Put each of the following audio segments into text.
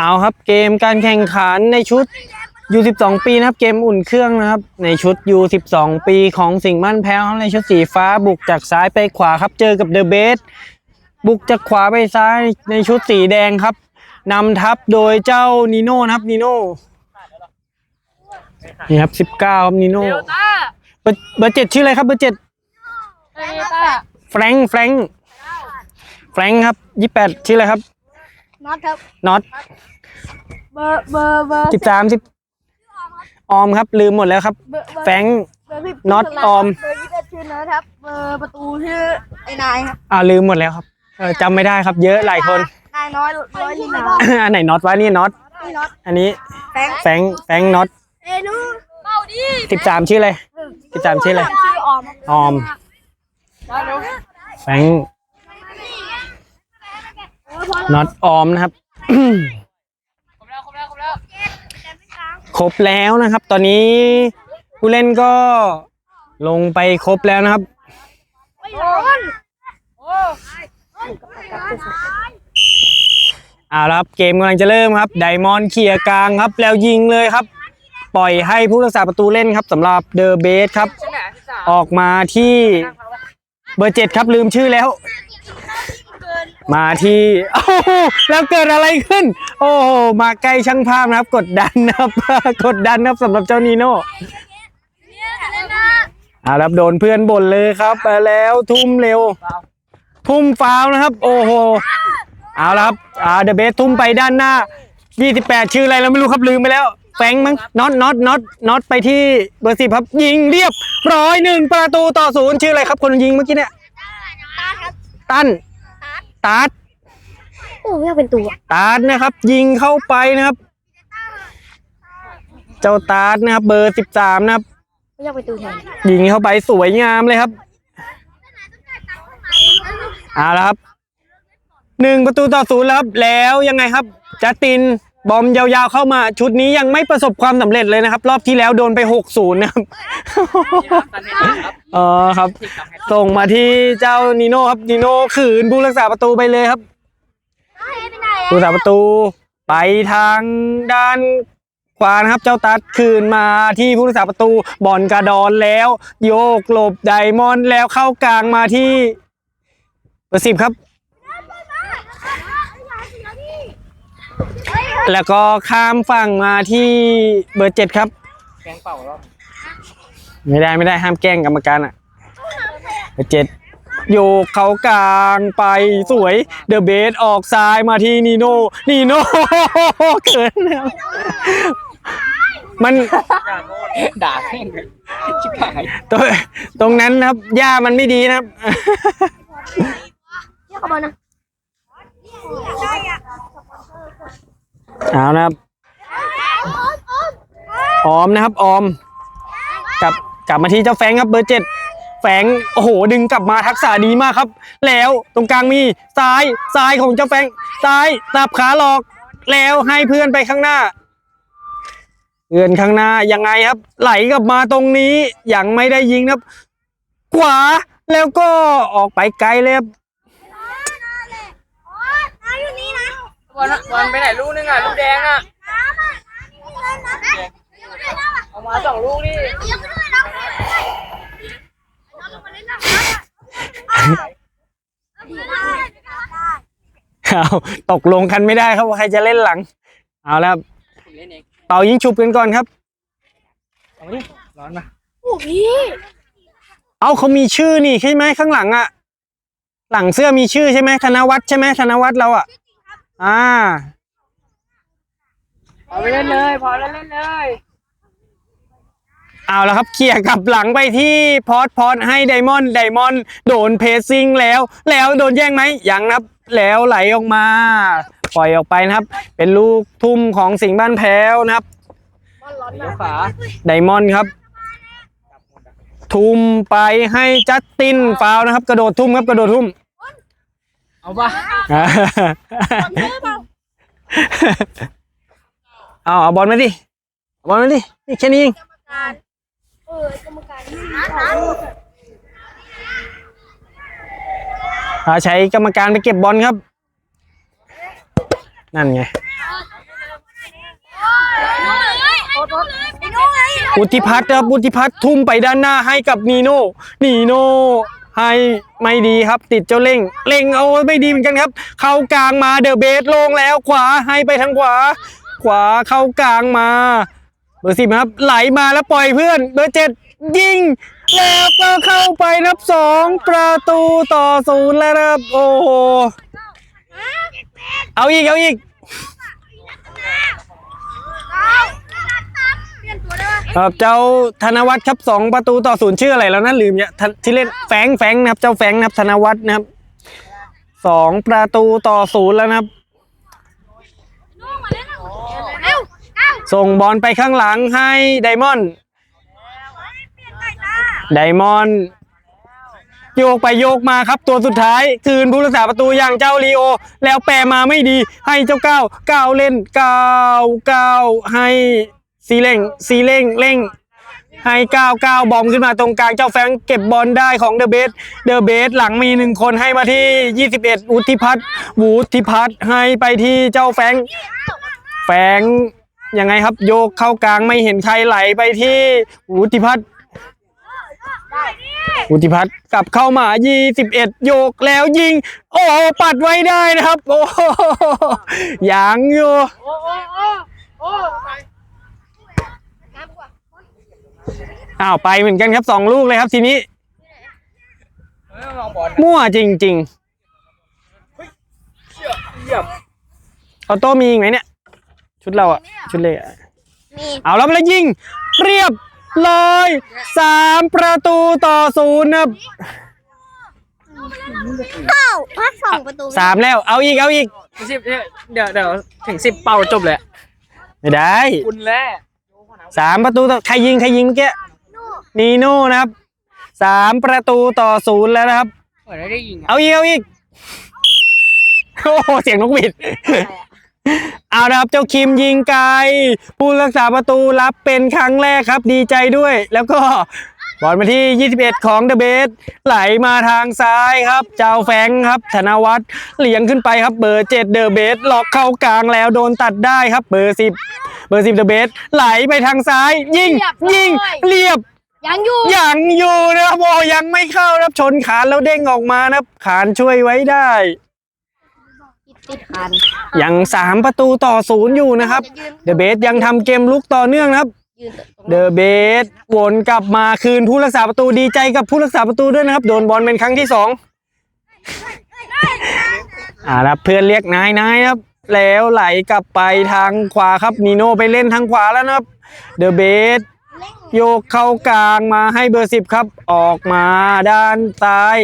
เอาครับเกมการแข่งขันในชุด U12 ปีนะครับ เกมอุ่นเครื่องนะครับ ในชุด U12 ปีของสิงห์มั่นแพ้วครับในชุดสีฟ้าบุกจากซ้ายไปขวาครับเจอกับเดอะเบสบุกจากขวาไปซ้ายในชุดสีแดงครับนำทัพโดยเจ้านิโน่นะครับนิโน่นี่ครับ19ครับนิโน่เดลต้าเบอร์เบอร์เจ็ดชื่ออะไรครับเบอร์เจ็ดเดลต้าแฟรงค์แฟรงค์แฟรงค์ครับยี่แปดชื่ออะไรครับ น็อตครับน็อตเบอร์เบอร์เบอร์สิบสามสิบออมครับ ลืมหมดแล้วครับ เบอร์เบอร์แฟรงค์เบอร์พี่น็อตออม เบอร์ยี่สิบเอ็ดชื่อเนิร์ดครับเบอร์ประตูชื่อไอ้นายครับอ่าลืมหมดแล้วครับเออจำไม่ได้ครับ เยอะหลายคน นายน้อยร้อยลินาอันไหนน็อตวะนี่น็อตนี่น็อตอันนี้แฟรงค์แฟรงค์แฟรงค์น็อตเอนูเมาดิสิบสามชื่ออะไรสิบสามชื่ออะไรชื่อออมออมมาเร็วแฟรงค์ น็อตออมนะครับ ครบแล้วครบแล้วครบแล้วครบแล้วนะครับ ตอนนี้ผู้เล่นก็ลงไปครบแล้วนะครับไม่ร้อนโอ้เอาละครับเกมกำลังจะเริ่มครับไดมอนด์เคลียร์กลางครับ แล้วยิงเลยครับ ปล่อยให้ผู้รักษาประตูเล่นครับสำหรับเดอะเบสครับชื่อไหนที่สามออกมาที่เบอร์เจ็ดครับลืมชื่อแล้ว มาที่โอ้โหแล้วเกิดอะไรขึ้น โอ้โหมาใกล้ช่างภาพนะครับ กดดันนะครับ กดดันนะครับสำหรับเจ้านีโน่เอาละครับโดนเพื่อนบ่นเลยครับไปแล้วทุ่มเร็ว ทุ่มฟาวล์นะครับ โอ้โหเอาละครับอ่าเดอะเบสทุ่มไปด้านหน้า 28 ชื่ออะไรเราไม่รู้ครับลืมไปแล้ว แฟงมั้งน็อตน็อตน็อตน็อตไปที่เบอร์สิบครับ ยิงเรียบร้อยหนึ่งประตูต่อศูนย์ชื่ออะไรครับ คนยิงเมื่อกี้เนี่ย ตั้น ตาร์ดโอ้ไม่อยากเป็นตัวตาร์ดนะครับ ยิงเข้าไปนะครับ เจ้าตาร์ดนะครับ เบอร์สิบสามนะครับไม่อยากเป็นตัวแทนยิงเข้าไปสวยงามเลยครับเอาละครับหนึ่งประตูต่อศูนย์แล้วครับ แล้วยังไงครับจัสติน บอมยาวๆเข้ามาชุดนี้ยังไม่ประสบความสำเร็จเลยนะครับ รอบที่แล้วโดนไปหกศูนย์นะครับตันเห็นครับเออครับทีมกับแฮตส่งมาที่เจ้านิโน่ครับนิโน่ขืนผู้รักษาประตูไปเลยครับผู้รักษาประตู ไปทางด้านขวานะครับ เจ้าตัดคืนมาที่ผู้รักษาประตูบอลกระดอนแล้ว โยกหลบไดมอนด์แล้วเข้ากลางมาที่เบอร์สิบครับ แล้วก็ข้ามฝั่งมาที่เบอร์เจ็ดครับ แกงเป่าแล้วไม่ได้ไม่ได้ห้ามแกล้งกรรมการอะเบอร์เจ็ดโยกเขากลางไปสวยเดอะเบสออกซ้ายมาที่นีโน่นีโน่เกินแล้วมันด่าโคตรด่าแม่งเลยชิบหายตรงตรงนั้นนะครับหญ้ามันไม่ดีนะครับเรียกเขามานะ เอานะครับออมนะครับออมกลับกลับมาที่เจ้าแฟงครับเบอร์เจ็ดแฟงโอ้โห ดึงกลับมาทักษะดีมากครับ แล้วตรงกลางมีซ้ายซ้ายของเจ้าแฟงซ้ายสับขาหลอก แล้วให้เพื่อนไปข้างหน้าเพื่อนข้างหน้ายังไงครับ ไหลกลับมาตรงนี้ยังไม่ได้ยิงครับ ขวาแล้วก็ออกไปไกลเลยครับ บ อลบอลไปไหนลูกนึงอะ ลูกแดงอะ เอามาสองลูกนี่เอาตกลงกันไม่ได้ครับว่าใครจะเล่นหลัง เอาแล้วครับผมเล่นเองเป่ายิงฉุบกันก่อนครับ เอาดิร้อนปะโอ้พี่เอาเขามีชื่อนี่ใช่ไหมข้างหลังอะหลังเสื้อมีชื่อใช่ไหมธนวัฒน์ใช่ไหมธนวัฒน์เราอะ อ่าเอาไปเล่นเลย พอแล้วเล่นเลย เอาแล้วครับเคลียร์กลับหลังไปที่พอดพอดให้ไดมอนด์ไดมอนด์โดนเพสซิ่งแล้ว แล้วโดนแย่งไหมยังนะครับ แล้วไหลออกมา ปล่อยออกไปนะครับ เป็นลูกทุ่มของสิงห์บ้านแพ้วนะครับเลี้ยวขวา ไดมอนด์ครับ ทุ่มไปให้จัสตินฟาวล์นะครับ กระโดดทุ่มครับกระโดดทุ่ม เอาปะเอาเอาบอลมาดิเอาบอลมาดินี่แค่นี้เองเออกรรมการนี่เอาใช้กรรมการไปเก็บบอลครับ นั่นไงไอ้โน่ไงอุทิพัฒน์ครับอุทิพัฒน์ทุ่มไปด้านหน้าให้กับนีโน่นีโน่ ให้ไม่ดีครับติดเจ้าเล่งเล่งเอาไม่ดีเหมือนกันครับ เข้ากลางมาเดอะเบสลงแล้วขวาให้ไปทางขวา ขวาเข้ากลางมาเบอร์สิบครับ ไหลมาแล้วปล่อยเพื่อน เบอร์เจ็ดยิง แล้วก็เข้าไปนับสองประตูต่อศูนย์แล้วครับโอ้โหเอาอีก เอาอีก ลี่ยนตัวได้ไหมครับเจ้าธนวัฒน์ครับสองประตูต่อศูนย์ชื่ออะไรแล้วนะลืมเนี่ยที่เล่นแฟงแฟงนะครับ เจ้าแฟงนะครับธนวัฒน์นะครับสองประตูต่อศูนย์แล้วนะครับเร็วเอ้าส่งบอลไปข้างหลังให้ไดมอนด์ไดมอนด์โยกไปโยกมาครับตัวสุดท้าย คืนผู้รักษาประตูอย่างเจ้าลีโอ แล้วแปรมาไม่ดีให้เจ้าก้าวก้าวเล่นก้าวก้าวให้ ซีเล่งซีเล่งเล่งให้ก้าวก้าวบอมขึ้นมาตรงกลางเจ้าแฟงเก็บบอลได้ของเดอะเบสเดอะเบสหลังมีหนึ่งคนให้มาที่ 21 อุทิพัฒน์วูทิพัฒน์ให้ไปที่เจ้าแฟงแฟงยังไงครับ โยกเข้ากลางไม่เห็นใครไหลไปที่วุฒิพัฒน์วุฒิพัฒน์กลับเข้ามา 21 โยกแล้วยิง โอ้ปัดไว้ได้นะครับ โอ้ยังอยู่ โอ้โอ้โอ้โอ้ น้ำกว่า อ้าวไปเหมือนกันครับสองลูกเลยครับทีนี้เฮ้ยมองบอลมั่วจริงเหยียบๆออโต้มีอีกไหมเนี่ย ชุดเราอะชุดเล็กอะมีเอาแล้วแล้วยิง เรียบร้อยสามประตูต่อศูนย์นะครับเข้าพักสองประตูสามแล้ว เอาอีกเอาอีกสิบเดี๋ยวเดี๋ยวถึงสิบเป่าจบเลยไม่ได้ คุณแล้ว สามประตูต่อใครยิงใครยิงเมื่อกี้โน่นีโน่นะครับสามประตูต่อศูนย์แล้วนะครับเหมือนได้ยิงอะเอาอีกเอาอีกโอ้โหเสียงนกหวีด เอานะครับเจ้าคิมยิงไกลผู้รักษาประตูรับเป็นครั้งแรกครับดีใจด้วย แล้วก็บอลมาที่ 21 ของเดอะเบสไหลมาทางซ้ายครับ เจ้าแฟงครับ ธนวัฒน์เลี้ยงขึ้นไปครับเบอร์เจ็ดเดอะเบสหลอกเข้ากลางแล้วโดนตัดได้ครับเบอร์สิบ เบอร์สิบเดอะเบสไหลไปทางซ้าย ยิง ยิง เรียบยังอยู่ยังอยู่นะครับโอ้ยังไม่เข้านะครับชนขานแล้วเด้งออกมานะครับ ขานช่วยไว้ได้ติดคันยังสามประตูต่อศูนย์อยู่นะครับจะยืนเดอะเบสยังทำเกมลุกต่อเนื่องนะครับยืนตรงเดอะเบสวนกลับมาคืนผู้รักษาประตูดีใจกับผู้รักษาประตูด้วยนะครับ โดนบอลเป็นครั้งที่สองอ่าครับเพื่อนเรียกนายนายครับ แล้วไหลกลับไปทางขวาครับนีโน่ไปเล่นทางขวาแล้วนะครับเดอะเบสโยกเข้ากลางมาให้เบอร์สิบครับ ออกมาด้านซ้าย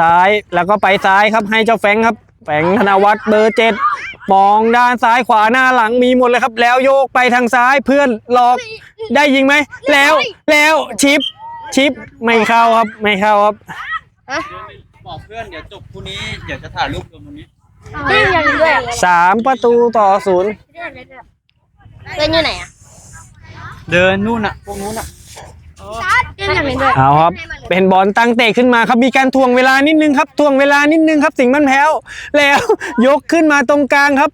ซ้ายแล้วก็ไปซ้ายครับให้เจ้าแฟงครับ แฟงธนวัฒน์เบอร์เจ็ดมองด้านซ้ายขวาหน้าหลังมีหมดเลยครับ แล้วโยกไปทางซ้ายเพื่อนหลอกได้ยิงไหม แล้วแล้วชิปชิปไม่เข้าครับไม่เข้าครับ บอกเพื่อนเดี๋ยวจบคู่นี้เดี๋ยวจะถ่ายรูปรวมตรงนี้ นยังด้วย สามประตูต่อศูนย์เล่นอยู่ไหนอะเดินนู่นน่ะพวกนู้นน่ะเล่นยังไงด้วยเอาครับ เป็นบอลตั้งเตะขึ้นมาครับมีการทวงเวลานิดนึงครับทวงเวลานิดนึงครับ สิงห์มันแพ้วแล้ว ยกขึ้นมาตรงกลางครับ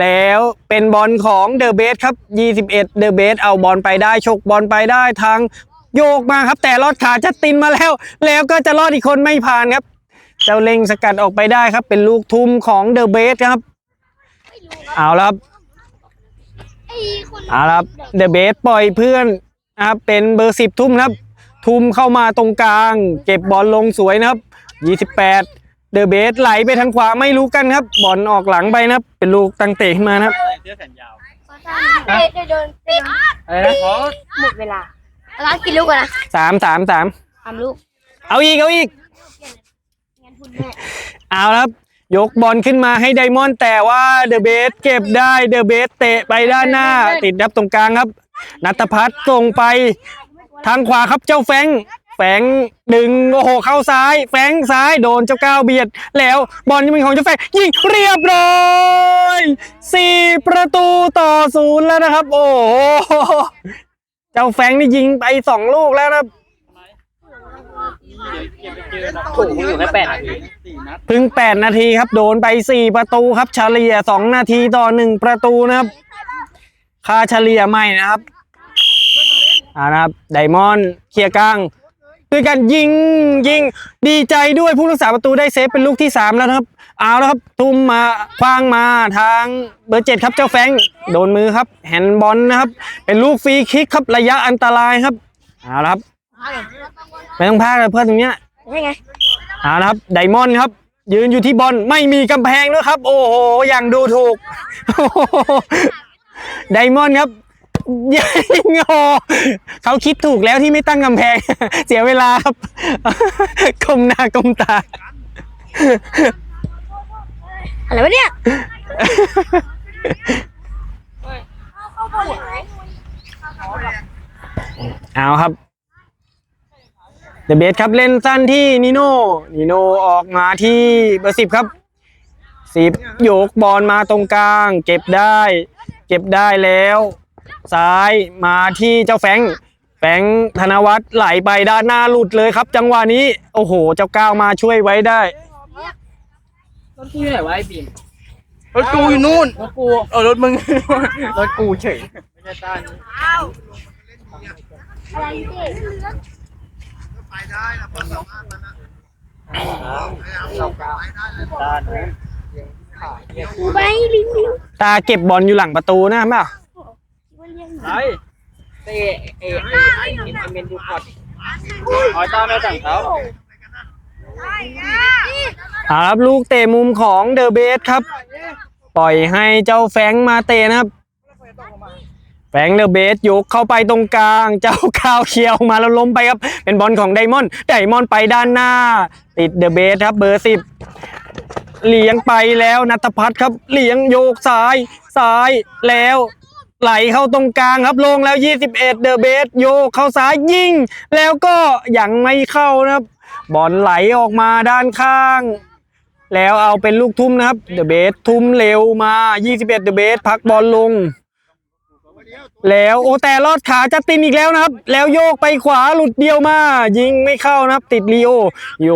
แล้วเป็นบอลของเดอะเบสครับ21เดอะเบสเอาบอลไปได้ฉกบอลไปได้ทางโยกมาครับ แต่ลอดขาจัดตินมาแล้ว แล้วก็จะรอดอีกคนไม่ผ่านครับ เจ้าเล็งสกัดออกไปได้ครับ เป็นลูกทุ่มของเดอะเบสครับ เอาแล้วครับไอ้คนเอาละครับเดอะเบสปล่อยเพื่อนนะครับเป็นเบอร์สิบทุ่มนะครับ ทุ่มเข้ามาตรงกลาง เก็บบอลลงสวยนะครับยี่สิบแปดเดอะเบสไหลไปทางขวาไม่รู้กันครับ บอลออกหลังไปนะครับ เป็นลูกตั้งเตะขึ้นมานะครับใส่เสื้อแขนยาวเดินเดินเดินอะไรนะขอหมดเวลาร้านกินลูกกันนะสามสามสามทำลูก เอาอีกเอาอีกงั้นคุณแม่ เอาละครับ ยกบอลขึ้นมาให้ไดมอนด์แต่ว่าเดอะเบสเก็บได้เดอะเบสเตะไปด้านหน้า ติดดับตรงกลางครับ นัทพัฒน์ส่งไปทางขวาครับเจ้าแฟงแฟงดึงโอ้โหเข้าซ้ายแฟงซ้ายโดนเจ้าก้าวเบียด แล้วบอลยังเป็นของเจ้าแฟงยิงเรียบร้อยสี่ประตูต่อศูนย์แล้วนะครับ โอ้โหเจ้าแฟงนี่ยิงไปสองลูกแล้วนะครับ ถูกอยู่แค่แปดนาทีสี่นัดเพึ่ง 8 นาทีครับ โดนไป 4 ประตูครับเฉลี่ย 2 นาทีต่อ 1 ประตูนะครับ ค่าเฉลี่ยใหม่นะครับอ่านะครับ ไดมอนด์เคลียร์กลาง ด้วยกันยิงยิงดีใจด้วยผู้รักษาประตูได้เซฟเป็นลูกที่สามแล้วนะครับ เอาแล้วครับ ทุ่มมาคว้างมาทางเบอร์เจ็ดครับเจ้าแฟง โดนมือครับ แฮนด์บอลนะครับ เป็นลูกฟรีคิกครับระยะอันตรายครับ เอาละครับ ไม่ต้องพากเลยเพื่อนตรงเนี้ยนี่ไงเอาละครับไดมอนด์ครับ ยืนอยู่ที่บอลไม่มีกำแพงด้วยครับ โอ้โหอย่างดูถูกโอ้โหไดมอนด์ครับยิงโอเขาคิดถูกแล้วที่ไม่ตั้งกำแพง เสียเวลาครับก้มหน้าก้มตาอะไรวะเนี่ยเอาครับ เดอะเบสครับเล่นสั้นที่นิโน่นิโน่ออกมาที่เบอร์สิบครับสิบโยกบอลมาตรงกลาง เก็บได้ เก็บได้แล้ว ซ้ายมาที่เจ้าแฟรงค์แฟรงค์ธนวัฒน์ไหลไปด้านหน้าหลุดเลยครับ จังหวะนี้โอ้โห เจ้าก้าวมาช่วยไว้ได้รถกูอยู่ไหนวะไอ้บีมรถกูอยู่นู่นรถกูเออรถมึงรถกูเฉยไม่ใช่ต้าน ไปได้ลิงลิงตาเก็บบอลอยู่หลังประตูนะเปล่าไอ้เตะเอเอเอ็นเมนดูพอดอ๋อต้าไม่สั่งเขาเอาครับลูกเตะมุมของเดอะเบสครับ ปล่อยให้เจ้าแฟงมาเตะนะครับ แฟงเดอะเบสยกเข้าไปตรงกลาง เจ้าข้าวเคียวมาแล้วล้มไปครับ เป็นบอลของไดมอนด์ไดมอนด์ไปด้านหน้า ติดเดอะเบสครับเบอร์สิบเลี้ยงไปแล้วนัทพัฒน์ครับเลี้ยงโยกซ้ายซ้ายแล้วไหลเข้าตรงกลางครับลงแล้ว 21 เดอะเบสโยกเข้าซ้ายยิง แล้วก็ยังไม่เข้านะครับบอลไหลออกมาด้านข้าง แล้วเอาเป็นลูกทุ่มนะครับเดอะเบสทุ่มเร็วมา 21 เดอะเบสพักบอลลง แล้วโอแต่ลอดขาจัดตินอีกแล้วนะครับ แล้วโยกไปขวาหลุดเดียวมา ยิงไม่เข้านะครับ ติดลีโอโย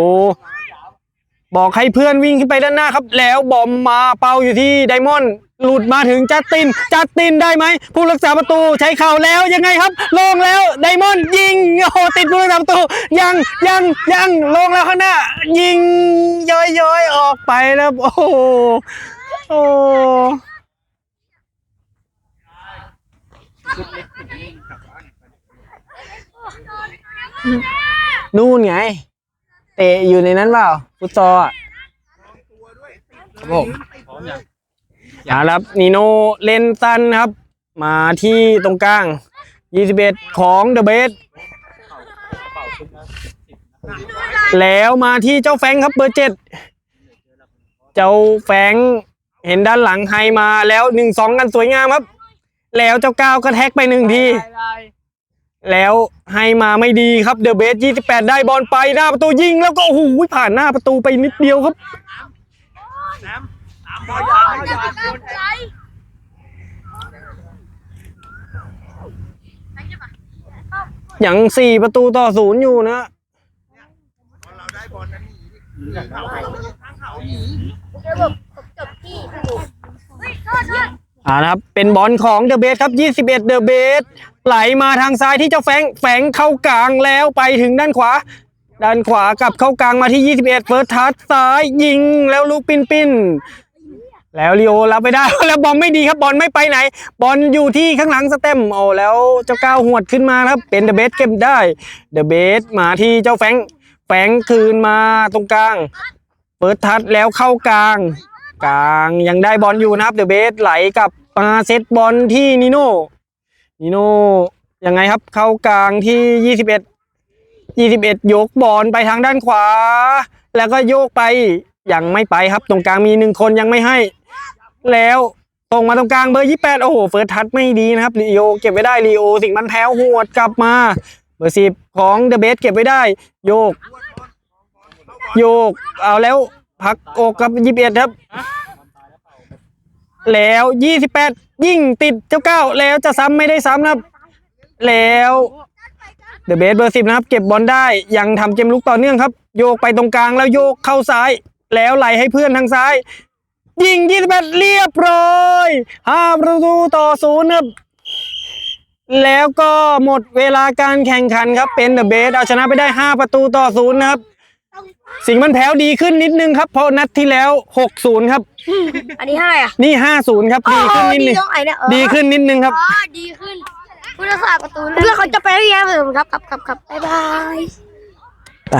บอกให้เพื่อนวิ่งขึ้นไปด้านหน้าครับ แล้วบอมมาเป่าอยู่ที่ไดมอนด์หลุดมาถึงจัดติน จัดตินได้ไหมผู้รักษาประตูใช้เข่าแล้วยังไงครับ ลงแล้วไดมอนด์ยิงโอ้ติดผู้รักษาประตู ยังยังยังลงแล้วข้างหน้า ยิงย้อยๆออกไปแล้วโอ้โหโอ้ นู่นไง เตะอยู่ในนั้นเปล่าฟุตซอลอะผมพร้อมยังเอาละครับนีโนเล่นสั้นครับ มาที่ตรงกลาง 21 ของเดอะเบสแล้วมาที่เจ้าแฟรงค์ครับเบอร์เจ็ดเจ้าแฟรงค์เห็นด้านหลังไฮมาแล้วหนึ่งสองกันสวยงามครับ แล้วเจ้าก้าวก็แท็กไปหนึ่งทีแล้วให้มาไม่ดีครับเดอะเบส28 ได้บอลไปหน้าประตูยิงแล้วก็โอ้โหผ่านหน้าประตูไปนิดเดียวครับยังสี่ประตูต่อศูนย์อยู่นะอ่านะครับเป็นบอลของเดอะเบสครับ 21เดอะเบสไหลมาทางซ้ายที่เจ้าแฟงแฝงเข้ากลางแล้วไปถึงด้านขวา ด้านขวากับเข้ากลางมาที่ 21เฟิร์สทัชซ้ายยิงแล้วลูกปิ้นปิ้นแล้วลีโอรับไปได้แล้วบอลไม่ดีครับบอลไม่ไปไหน บอลอยู่ที่ข้างหลังสเต็มโอ้แล้วเจ้าก้าวหวดขึ้นมาครับเป็นเดอะเบสเก็บได้เดอะเบสมาที่เจ้าแฟงแฝงคืนมาตรงกลาง เปิดทัดแล้วเข้ากลาง กลางยังได้บอลอยู่นะครับเดอะเบสไหลกับมาเซตบอลที่นิโน่นิโน่ยังไงครับ เข้ากลางที่ยี่สิบเอ็ดยี่สิบเอ็ดยกบอลไปทางด้านขวา แล้วก็โยกไปยังไม่ไปครับ ตรงกลางมีหนึ่งคนยังไม่ให้ แล้วตรงมาตรงกลางเบอร์ยี่แปดโอ้โหเฟิร์สทัชไม่ดีนะครับลีโอเก็บไว้ได้ลีโอสิ่งมันแพ้วหวดกลับมา เบอร์สิบของเดอะเบสเก็บไว้ได้ โยก โยกเอาแล้ว พักอกกับยี่สิบเอ็ดครับ แล้วยี่สิบแปดยิ่งติดเจ้าเก้าแล้วจะซ้ำไม่ได้ซ้ำนะครับ แล้วเดอะเบสเบอร์สิบนะครับ เก็บบอลได้ยังทำเกมลุกต่อเนื่องครับ โยกไปตรงกลางแล้วโยกเข้าซ้าย แล้วไหลให้เพื่อนทางซ้าย ยิงยี่สิบแปดเรียบร้อยห้าประตูต่อศูนย์ครับแล้วก็หมดเวลาการแข่งขันครับเป็นเดอะเบสเอาชนะไปได้ 5 ประตูต่อศูนย์นะครับ สิงห์มันแพ้วดีขึ้นนิดนึงครับ เพราะนัดที่แล้ว 6-0 ครับ อันนี้ให้อะนี่ 5-0 ครับ ดีขึ้นนิดนึง ตรงไหนเนี่ยเออดีขึ้นนิดนึงครับ อ๋อดีขึ้นผู้รักษาประตูเพื่อนเขาจะไปเรียนเหมือนครับครับครับครับบ๊ายบายไป